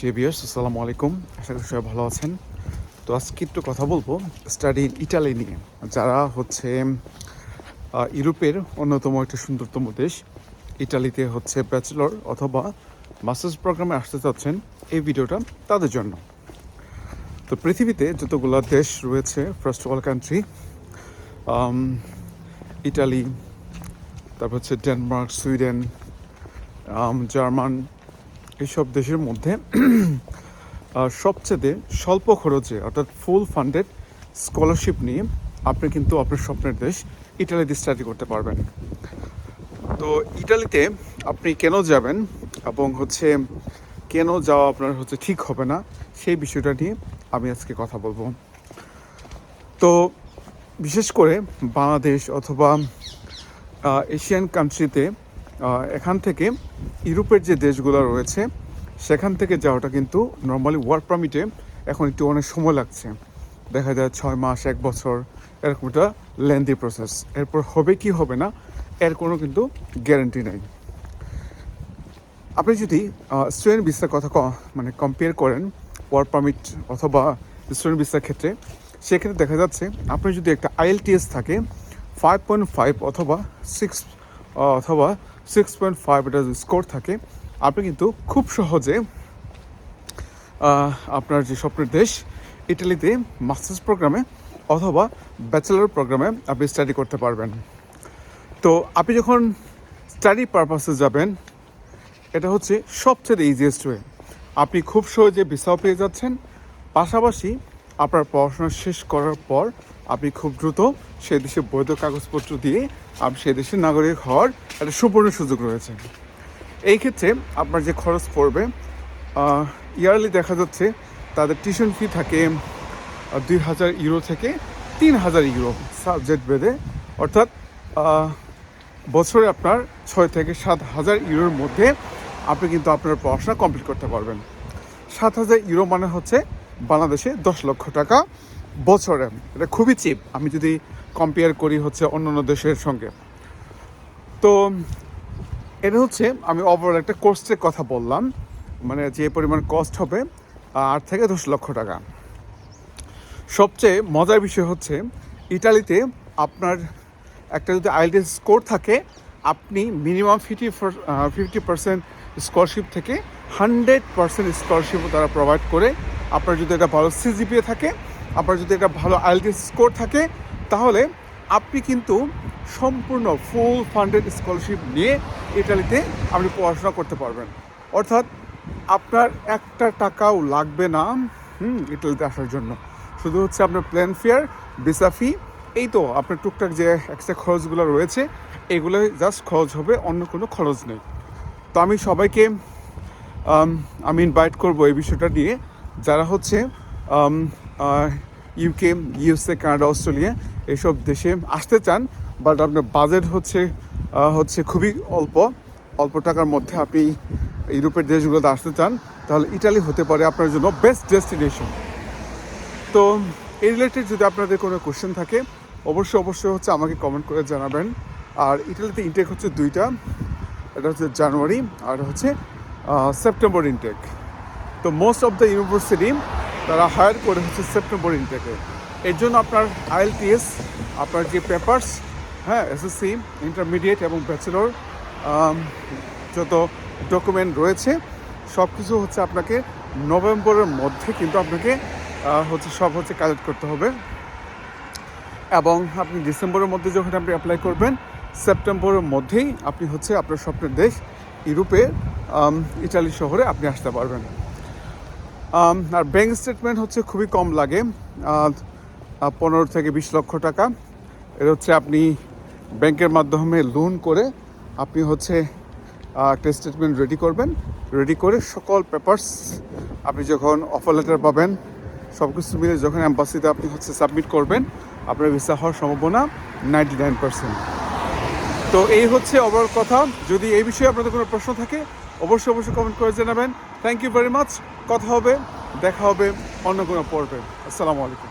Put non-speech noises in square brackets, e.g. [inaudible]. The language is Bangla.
টিভিএস আসসালামু আলাইকুম। আশা করি সবাই ভালো আছেন। তো আজকে একটু কথা বলব স্টাডি ইন ইটালি নিয়ে, যারা হচ্ছে ইউরোপের অন্যতম একটা সুন্দরতম দেশ, ইটালিতে হচ্ছে ব্যাচেলর অথবা মাস্টার্স প্রোগ্রামে আসতে চাচ্ছেন এই ভিডিওটা তাদের জন্য। তো পৃথিবীতে যতগুলো দেশ রয়েছে ফার্স্ট ওয়ার্ল্ড কান্ট্রি ইটালি তারপর হচ্ছে ডেনমার্ক সুইডেন জার্মান এইসব দেশের মধ্যে [clears throat] সবচেয়ে স্বল্প খরচে, অর্থাৎ ফুল ফান্ডেড স্কলারশিপ নিয়ে আপনি কিন্তু আপনার স্বপ্নের দেশ ইটালিতে স্টাডি করতে পারবেন। তো ইটালিতে আপনি কেন যাবেন এবং হচ্ছে কেন যাওয়া আপনার হচ্ছে ঠিক হবে না, সেই বিষয়টা নিয়ে আমি আজকে কথা বলব। তো বিশেষ করে বাংলাদেশ অথবা এশিয়ান কান্ট্রিতে এখান থেকে ইউরোপের যে দেশগুলো রয়েছে, সেখান থেকে যাওয়াটা কিন্তু নর্মালি ওয়ার্ক পারমিটে এখন একটু অনেক সময় লাগছে। দেখা যায় ছয় মাস, এক বছর, এরকম একটা লেন্দি প্রসেস এরপর হবে কি হবে না, এর কোনো কিন্তু গ্যারান্টি নেই। আপনি যদি স্টুডেন্ট ভিসার কথা মানে কম্পেয়ার করেন ওয়ার্ক পারমিট অথবা স্টুডেন্ট ভিসার ক্ষেত্রে, সেক্ষেত্রে দেখা যাচ্ছে আপনি যদি একটা আইএলটিএস থাকে ফাইভ পয়েন্ট ফাইভ অথবা সিক্স অথবা সিক্স পয়েন্ট ফাইভ এটা স্কোর থাকে। আপনি কিন্তু খুব সহজে আপনার যে স্বপ্নের দেশ, ইটালিতে মাস্টার্স প্রোগ্রামে অথবা ব্যাচেলর প্রোগ্রামে আপনি স্টাডি করতে পারবেন। তো আপনি যখন স্টাডি পারপাসে যাবেন, এটা হচ্ছে সবচেয়ে ইজিয়েস্ট ওয়ে আপনি খুব সহজে ভিসাও পেয়ে যাচ্ছেন। পাশাপাশি আপনার পড়াশোনা শেষ করার পর আপনি খুব দ্রুত সে দেশে বৈধ কাগজপত্র দিয়ে আপনি সে দেশের নাগরিক হওয়ার একটা সুবর্ণ সুযোগ রয়েছে। এই ক্ষেত্রে আপনার যে খরচ পড়বে ইয়ারলি দেখা যাচ্ছে তাদের টিউশন ফি থাকে দুই হাজার ইউরো থেকে তিন হাজার ইউরো সাবজেক্ট বেঁধে, অর্থাৎ বছরে আপনার ছয় থেকে সাত হাজার ইউরোর মধ্যে আপনি কিন্তু আপনার পড়াশোনা কমপ্লিট করতে পারবেন। সাত হাজার ইউরো মানে হচ্ছে বাংলাদেশে দশ লক্ষ টাকা বছরে, এটা খুবই চিপ আমি যদি কম্পেয়ার করি হচ্ছে অন্যান্য দেশের সঙ্গে। তো, এটা হচ্ছে, আমি ওভারঅল একটা কোর্সের কথা বললাম। মানে যে পরিমাণ কস্ট হবে, আট থেকে দশ লক্ষ টাকা। সবচেয়ে মজার বিষয় হচ্ছে, ইটালিতে আপনার একটা যদি আইএলটিএস স্কোর থাকে, আপনি minimum fifty fifty percent scholarship থেকে হান্ড্রেড পার্সেন্ট স্কলারশিপও তারা প্রোভাইড করে। আপনার যদি একটা ভালো সিজিপিএ থাকে আপনার যদি একটা ভালো আইএলটিএস স্কোর থাকে, তাহলে আপনি কিন্তু সম্পূর্ণ ফুল ফান্ডেড স্কলারশিপ নিয়ে ইটালিতে আপনি পড়াশোনা করতে পারবেন। অর্থাৎ আপনার একটা টাকাও লাগবে না, হুম ইটালিতে আসার জন্য। শুধু হচ্ছে আপনার প্ল্যান ফেয়ার ভিসা ফি এই তো আপনার টুকটাক যে এক্সট্রা খরচগুলো রয়েছে, এগুলো জাস্ট খরচ হবে, অন্য কোনো খরচ নেই। তো আমি সবাইকে, আমি ইনভাইট করব এই বিষয়টা নিয়ে। যারা হচ্ছে ইউকে ইউএসএ কানাডা অস্ট্রেলিয়া এইসব দেশে আসতে চান বাট আপনার বাজেট হচ্ছে হচ্ছে খুবই অল্প। অল্প টাকার মধ্যে আপনি ইউরোপের দেশগুলোতে আসতে চান, তাহলে ইটালি হতে পারে আপনার জন্য বেস্ট ডেস্টিনেশন তো এই রিলেটেড যদি আপনাদের কোনো কোশ্চেন থাকে, অবশ্যই অবশ্যই হচ্ছে আমাকে কমেন্ট করে জানাবেন। আর ইটালিতে ইনটেক হচ্ছে দুইটা, এটা হচ্ছে জানুয়ারি আর হচ্ছে সেপ্টেম্বর ইনটেক তো মোস্ট অফ দ্য ইউনিভার্সিটি তারা হায়ার করে হচ্ছে সেপ্টেম্বর ইনটেকে এর জন্য আপনার আইএলটিএস আপনার যে পেপার্স হ্যাঁ এসএসসি ইন্টারমিডিয়েট এবং ব্যাচেলর যত ডকুমেন্ট রয়েছে সব কিছু হচ্ছে আপনাকে নভেম্বরের মধ্যে কিন্তু আপনাকে হচ্ছে সব হচ্ছে কালেক্ট করতে হবে। এবং আপনি ডিসেম্বরের মধ্যে যখন আপনি অ্যাপ্লাই করবেন সেপ্টেম্বরের মধ্যেই আপনি হচ্ছে আপনার স্বপ্নের দেশ, ইউরোপে ইটালি শহরে আপনি আসতে পারবেন। আর ব্যাঙ্ক স্টেটমেন্ট হচ্ছে খুবই কম লাগে পনেরো থেকে বিশ লক্ষ টাকা। এটা হচ্ছে আপনি ব্যাংকের মাধ্যমে লোন করে আপনি হচ্ছে একটা স্টেটমেন্ট রেডি করবেন। রেডি করে সকল পেপার্স আপনি যখন অফার লেটার পাবেন সব কিছু মিলে যখন অ্যাম্বাসিতে আপনি হচ্ছে সাবমিট করবেন, আপনার ভিসা হওয়ার সম্ভাবনা নাইনটি নাইন পার্সেন্ট তো এই হচ্ছে ওভারঅল কথা। যদি এই বিষয়ে আপনাদের কোনো প্রশ্ন থাকে অবশ্যই অবশ্যই কমেন্ট করে জানাবেন। থ্যাংক ইউ ভেরি মাচ কথা হবে, দেখা হবে অন্য কোনো পর্বে। আসসালামু আলাইকুম।